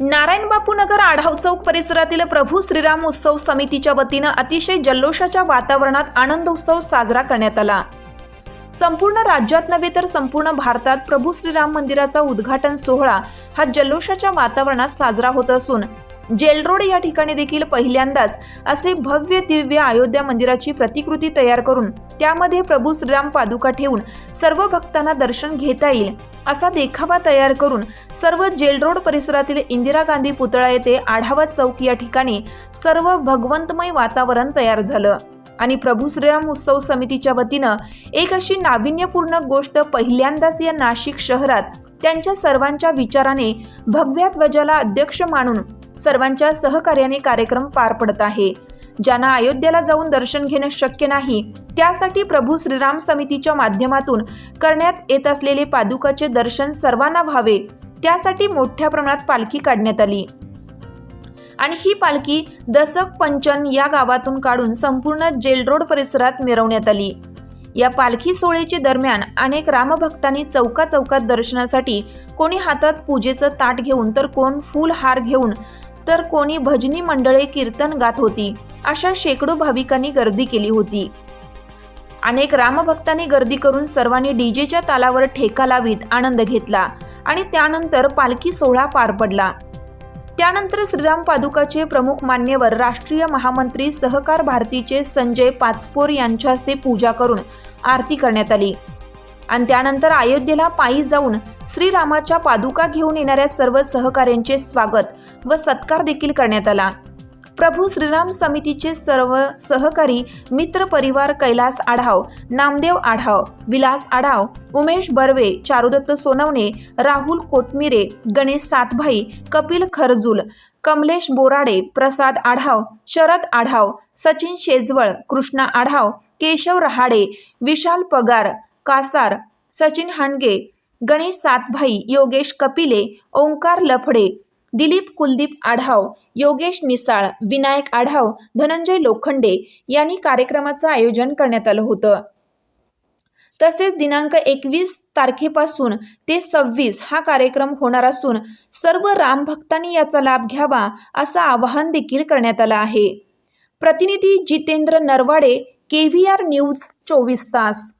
नारायण बापू नगर आढाव चौक परिसरातील प्रभू श्रीराम उत्सव समितीच्या वतीनं अतिशय जल्लोषाच्या वातावरणात आनंद उत्सव साजरा करण्यात आला. संपूर्ण राज्यात नव्हे तर संपूर्ण भारतात प्रभू श्रीराम मंदिराचा उद्घाटन सोहळा हा जल्लोषाच्या वातावरणात साजरा होत असून जेलरोड या ठिकाणी देखील पहिल्यांदाच असे भव्य दिव्य अयोध्या मंदिराची प्रतिकृती तयार करून त्यामध्ये प्रभू श्रीराम पादुका ठेवून सर्व भक्तांना दर्शन घेता येईल असा देखावा तयार करून सर्व जेलरोड परिसरातील इंदिरा गांधी पुतळा येथे आढावा चौक या ठिकाणी सर्व भगवंतमय वातावरण तयार झालं. आणि प्रभू श्रीराम उत्सव समितीच्या वतीनं एक अशी नाविन्यपूर्ण गोष्ट पहिल्यांदाच या नाशिक शहरात त्यांच्या सर्वांच्या विचाराने भगव्या ध्वजाला अध्यक्ष मानून सर्वांच्या सहकार्याने कार्यक्रम पार पडत आहे. ज्यांना अयोध्येला जाऊन दर्शन घेणं शक्य नाही त्यासाठी प्रभू श्रीराम समितीच्या माध्यमातून करण्यात येत असलेले पादुकाचे दर्शन सर्वांना व्हावे त्यासाठी मोठ्या प्रमाणात पालखी काढण्यात आली. आणि ही पालखी दसक पंचन या गावातून काढून संपूर्ण जेल रोड परिसरात मिरवण्यात आली. या पालखी सोहळ्याचे दरम्यान अनेक रामभक्तांनी चौका चौकात दर्शनासाठी कोणी हातात पूजेचं ताट घेऊन तर कोण फूल हार घेऊन तर कोणी भजनी मंडळे कीर्तन गात होती. अशा शेकडो भाविकांनी गर्दी केली होती. अनेक रामभक्तांनी गर्दी करून सर्वांनी डीजेच्या तालावर ठेका लावीत आनंद घेतला आणि त्यानंतर पालखी सोहळा पार पडला. त्यानंतर श्रीराम पादुकाचे प्रमुख मान्यवर राष्ट्रीय महामंत्री सहकार भारतीचे संजय पाचपोर यांच्या हस्ते पूजा करून आरती करण्यात आली. आणि त्यानंतर अयोध्येला पायी जाऊन श्रीरामाच्या पादुका घेऊन येणाऱ्या सर्व सहकाऱ्यांचे स्वागत व सत्कार देखील करण्यात आला. प्रभू श्रीराम समितीचे सर्व सहकारी मित्र परिवार कैलास आढाव नामदेव आढाव विलास आढाव उमेश बर्वे चारुदत्त सोनवणे राहुल कोतमिरे गणेश सातभाई कपिल खरजूल कमलेश बोराडे प्रसाद आढाव शरद आढाव सचिन शेजवळ कृष्णा आढाव केशव रहाडे विशाल पगार कासार सचिन हांडगे गणेश सातभाई योगेश कपिले ओंकार लफडे दिलीप कुलदीप आढाव योगेश निसाळ विनायक आढाव धनंजय लोखंडे यांनी कार्यक्रमाचं आयोजन करण्यात आलं होतं. तसेच दिनांक एकवीस तारखेपासून ते सव्वीस हा कार्यक्रम होणार असून सर्व रामभक्तांनी याचा लाभ घ्यावा असं आवाहन देखील करण्यात आलं आहे. प्रतिनिधी Jitendra Narwade K V R news चोवीस तास.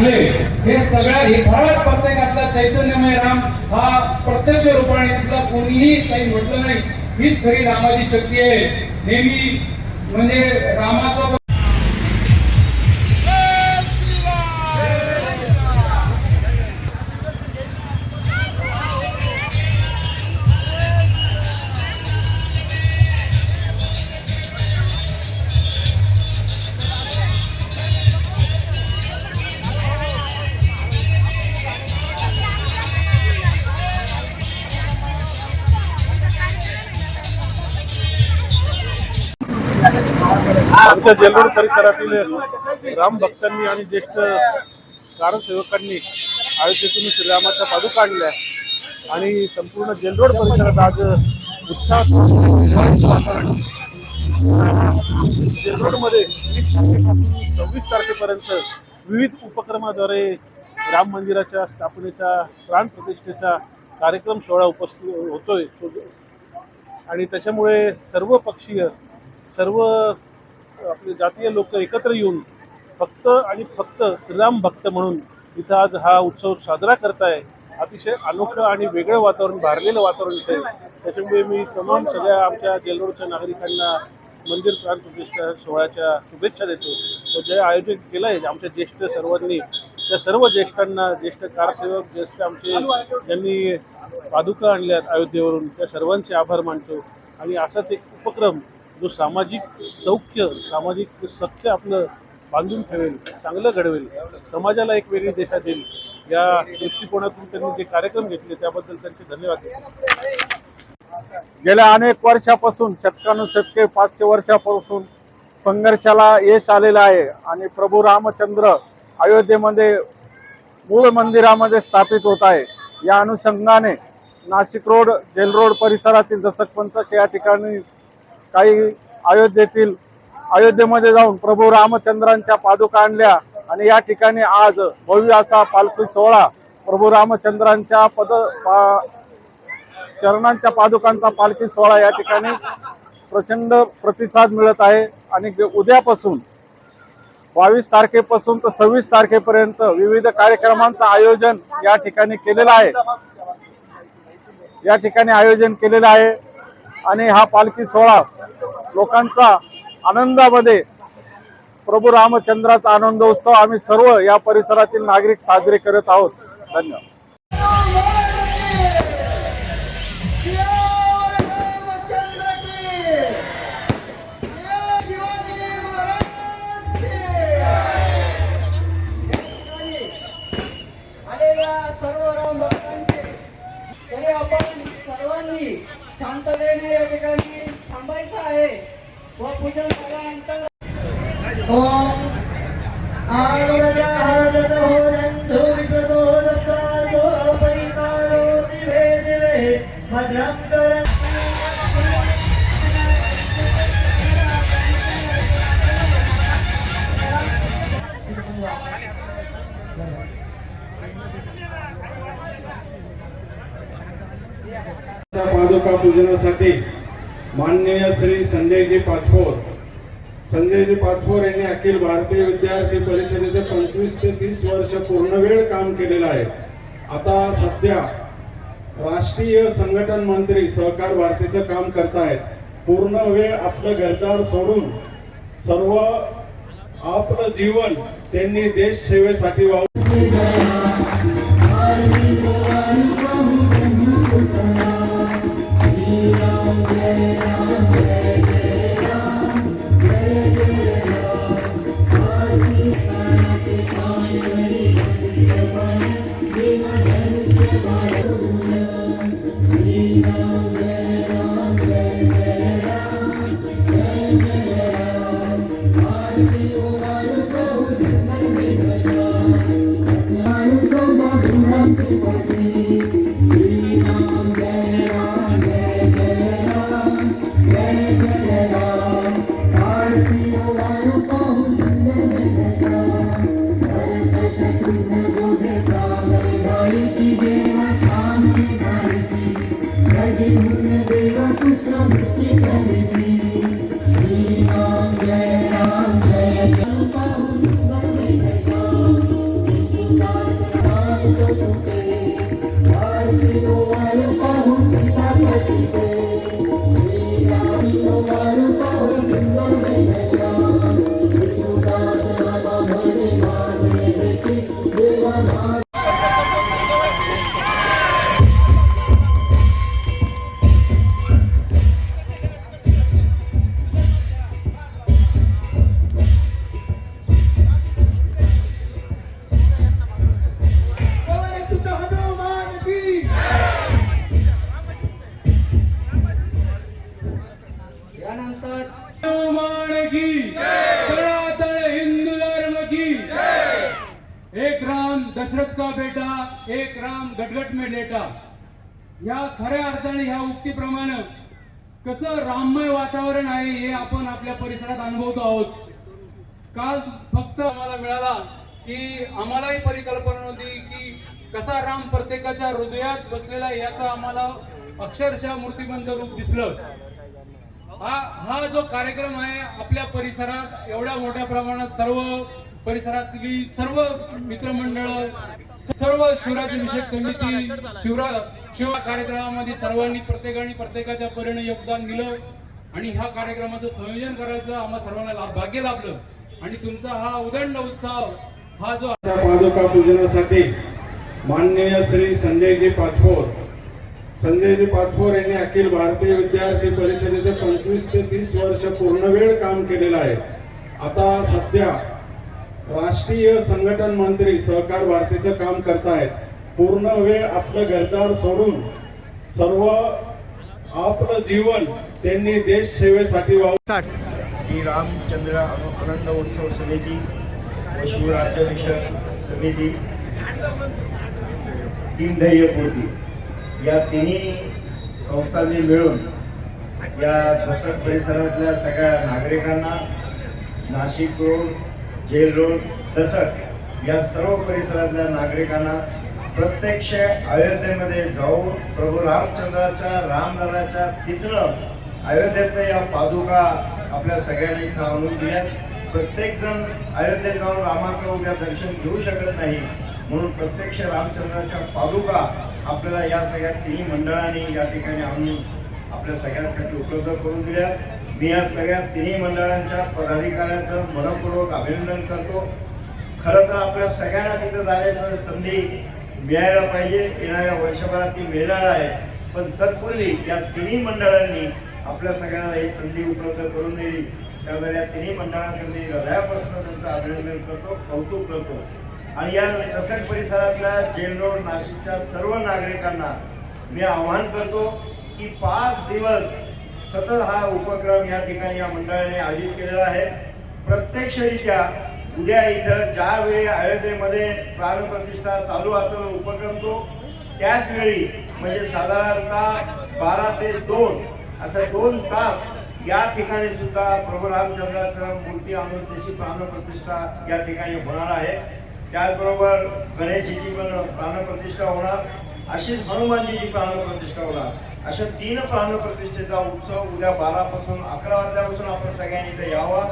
हे सगळ्या हे फळात प्रत्येकातला चैतन्यमय राम हा प्रत्यक्ष रूपाने दिसला. कोणीही काही म्हटलं नाही. हीच खरी रामाची शक्ती आहे. नेहमी म्हणजे रामाचं आमच्या जेलरोड परिसरातील राम भक्तांनी आणि ज्येष्ठ कारसेवकांनी अयोध्येतून श्रीरामाच्या पादुका आणल्या. आणि संपूर्ण जेलरोड परिसरात आज उत्साह जेलरोडमध्ये वीस तारखेपासून सव्वीस तारखेपर्यंत विविध उपक्रमाद्वारे राम मंदिराच्या स्थापनेचा प्राण प्रतिष्ठेचा कार्यक्रम सोहळा उपस्थित होतोय. आणि त्याच्यामुळे सर्व पक्षीय सर्व आपले जातीय लोक एकत्र येऊन फक्त आणि फक्त श्रीराम भक्त म्हणून इथं आज हा उत्सव साजरा करताय. अतिशय अनोखं आणि वेगळं वातावरण भारलेलं वातावरण इथे आहे. त्याच्यामुळे मी तमाम सगळ्या आमच्या जेलरोडच्या नागरिकांना मंदिर प्राण प्रतिष्ठा सोहळ्याच्या शुभेच्छा देतो. तो जे आयोजित केलं आहे आमच्या ज्येष्ठ सर्वांनी त्या सर्व ज्येष्ठांना ज्येष्ठ कारसेवक ज्येष्ठ आमचे ज्यांनी पादुका आणल्यात अयोध्येवरून त्या सर्वांचे आभार मानतो. आणि असाच एक उपक्रम जो सामाजिक सौख्य सामाजिक सख्य आपलं बांधून ठेवेल चांगलं घडवेल समाजाला एक वेगळी दिशा देईल या दृष्टिकोनातून त्यांनी जे कार्यक्रम घेतले त्याबद्दल त्यांचे धन्यवाद. गेल्या अनेक वर्षापासून शतकानुशतके पाचशे वर्षापासून संघर्षाला यश आलेलं आहे आणि प्रभू रामचंद्र अयोध्येमध्ये मूळ मंदिरामध्ये स्थापित होत आहे. या अनुषंगाने नाशिक रोड जेल रोड परिसरातील दशक पंचक या ठिकाणी काही अयोध्येतील अयोध्येमध्ये जाऊन प्रभू रामचंद्रांच्या पादुका आणल्या आणि या ठिकाणी आज भव्य असा पालखी सोहळा प्रभू रामचंद्रांच्या पद पा चरणांच्या पादुकांचा पालखी सोहळा या ठिकाणी प्रचंड प्रतिसाद मिळत आहे. आणि उद्यापासून बावीस तारखेपासून तर सव्वीस तारखेपर्यंत विविध कार्यक्रमांचं आयोजन या ठिकाणी केलेलं आहे. या ठिकाणी आयोजन केलेलं आहे. आणि हा पालखी सोहळा लोकांचा आनंदामध्ये प्रभू रामचंद्राचा आनंदोत्सव आम्ही सर्व या परिसरातील नागरिक साजरे करत आहोत. धन्यवाद. शांततेने या ठिकाणी थांबायचं आहे. व पूजन झाल्यानंतर ओम पूजनासाठी माननीय श्री संजयजी पाचपोर. संजयजी पाचपोर यांनी अखिल भारतीय विद्यार्थी परिषदेचे पंचवीस ते तीस वर्ष पूर्ण वेळ काम केलेलं आहे. आता सध्या राष्ट्रीय संघटन मंत्री सहकार भारतीचं काम करतायत. पूर्ण वेळ आपलं घरदार सोडून सर्व आपलं जीवन त्यांनी देश सेवेसाठी वाहून Thank you. दशरथ का बेटा? एक राम गटगट में लेटा। या खऱ्या अर्थाने ह्या उक्तीप्रमाणे कसं राममय वातावरण आहे हे आपण आपल्या परिसरात अनुभवतो आहोत. काल फक्त आम्हाला मिळाला की आम्हालाही परिकल्पना होती की कसा राम प्रत्येकाच्या हृदयात बसलेला याचा आम्हाला अक्षरशः मूर्तिमंत रूप दिसलं. हा हा जो कार्यक्रम आहे आपल्या परिसरात एवढ्या मोठ्या प्रमाणात सर्व परिसरातली सर्व मित्रमंडळ सर्व शिवराज्याभिषेक समिती शिवरा शिव कार्यक्रमामध्ये सर्वांनी प्रत्येकाने प्रत्येकाच्या परीने योगदान दिलं आणि ह्या कार्यक्रमाचं संयोजन करायचं आम्हा सर्वांना लाभ भाग्य लाभलं. आणि तुमचा हा उदंड उत्साह हा जो पादुका पूजनासाठी माननीय श्री संजयजी पाचपोर संजयजी पाचपोर यांनी अखिल भारतीय विद्यार्थी परिषदेचे पंचवीस ते तीस वर्ष पूर्ण वेळ काम केलेलं आहे. आता सध्या राष्ट्रीय संघटन मंत्री सहकार भारतीचं काम करतायत. पूर्ण वेळ आपलं घरदार सोडून सर्व आपलं जीवन त्यांनी देश सेवेसाठी वाव श्री रामचंद्र आनंद उत्सव समिती व शिवराज्याभिषेक समिती तीन ध्येयपूर्ती या तिन्ही संस्थांनी मिळून या दसर परिसरातल्या सगळ्या नागरिकांना नाशिक रोड जेल रोड तसंच या सर्व परिसरातल्या नागरिकांना प्रत्यक्ष अयोध्येमध्ये जाऊन प्रभू रामचंद्राच्या रामलालाच्या तिथं अयोध्येतनं या पादुका आपल्या सगळ्यांनी इथं आणून दिल्या प्रत्येकजण अयोध्येत जाऊन रामाचं उद्या दर्शन घेऊ शकत नाही. म्हणून प्रत्यक्ष रामचंद्राच्या पादुका आपल्याला या सगळ्या तिन्ही मंडळांनी या ठिकाणी आणून आपल्या सगळ्यांसाठी उपलब्ध करून दिल्या मी या सगळ्या तिन्ही मंडळांच्या पदाधिकाऱ्यांचं मनपूर्वक अभिनंदन करतो. खरं तर आपल्या सगळ्यांना तिथं जाण्याचं संधी मिळायला पाहिजे येणाऱ्या वर्षभरात ती मिळणार आहे. पण तत्पूर्वी या तिन्ही मंडळांनी आपल्या सगळ्यांना ही संधी उपलब्ध करून दिली. त्यामुळे या तिन्ही मंडळांना मी हृदयापासून त्यांचं अभिनंदन करतो कौतुक करतो. आणि या कसट परिसरातल्या जेल रोड नाशिकच्या सर्व नागरिकांना मी आवाहन करतो की पाच दिवस सतत हा उपक्रम या ठिकाणी या मंडळाने आयोजित केलेला आहे. प्रत्यक्षरित्या उद्या इथं ज्यावेळी अयोध्येमध्ये प्राणप्रतिष्ठा चालू असं उपक्रम तो त्याचवेळी म्हणजे साधारणतः बारा ते दोन असं दोन तास या ठिकाणी सुद्धा प्रभू रामचंद्राचं मूर्ती आणून त्याची प्राणप्रतिष्ठा या ठिकाणी होणार आहे. त्याचबरोबर गणेशजीची पण प्राणप्रतिष्ठा होणार. अशीच हनुमानजीची प्राणप्रतिष्ठा होणार. अशा तीन प्राणप्रतिष्ठेचा उत्सव उद्या बारा पासून अकरा वाजल्यापासून आपण सगळ्यांनी इथे यावा.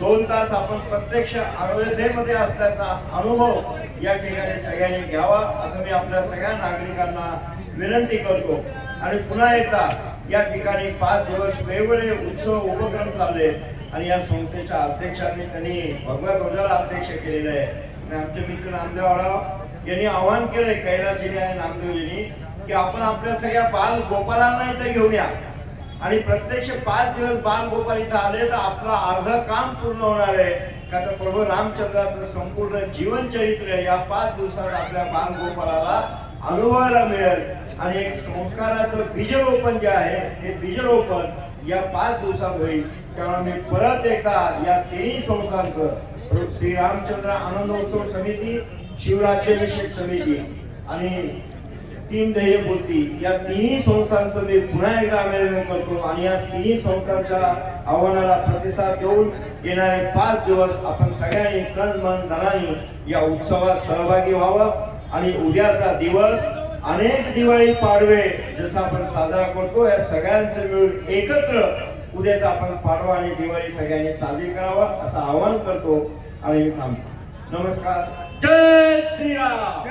दोन तास आपण प्रत्यक्ष अयोध्येमध्ये असल्याचा अनुभव या ठिकाणी सगळ्यांनी घ्यावा असं मी आपल्या सगळ्या नागरिकांना विनंती करतो. आणि पुन्हा एकदा या ठिकाणी पाच दिवस वेगवेगळे उत्सव उपक्रम चालले आणि या संस्थेच्या अध्यक्षांनी त्यांनी भगव्या ध्वजाला अध्यक्ष केलेलं आहे. आणि आमचे मित्र नामदेव आढाव यांनी आवाहन केलंय कैलासजीने आणि नामदेवजींनी की आपण आपल्या सगळ्या बाल गोपालांना इथं घेऊन या. आणि प्रत्यक्ष पाच दिवस बाल गोपाल इथं आले तर आपलं अर्ध काम पूर्ण होणार आहे. का तर प्रभू रामचंद्राचं संपूर्ण जीवन चरित्र या पाच दिवसात आपल्या बाल गोपालाला अनुभवायला मिळेल. आणि एक संस्काराचं बीजरोपण जे आहे हे बीजरोपण या पाच दिवसात होईल. त्यामुळे मी परत एकदा या तिन्ही संस्थांचं श्री रामचंद्र आनंदोत्सव समिती शिवराज्याभिषेक समिती आणि तीन ध्येयपूर्ती या तिन्ही संस्थांचं मी पुन्हा एकदा अभिनंदन करतो आणि या तिन्ही संस्थांच्या आव्हानाला प्रतिसाद देऊन येणारे पाच दिवस आपण सगळ्यांनी तन मन धनाने या उत्सवात सहभागी व्हावं. आणि उद्याचा दिवस अनेक दिवाळी पाडवे जसं आपण साजरा करतो या सगळ्यांचं मिळून एकत्र उद्याचा आपण पाडवा आणि दिवाळी सगळ्यांनी साजरी करावा असं आवाहन करतो. आणि मी थांबतो. नमस्कार. जय श्रीराम.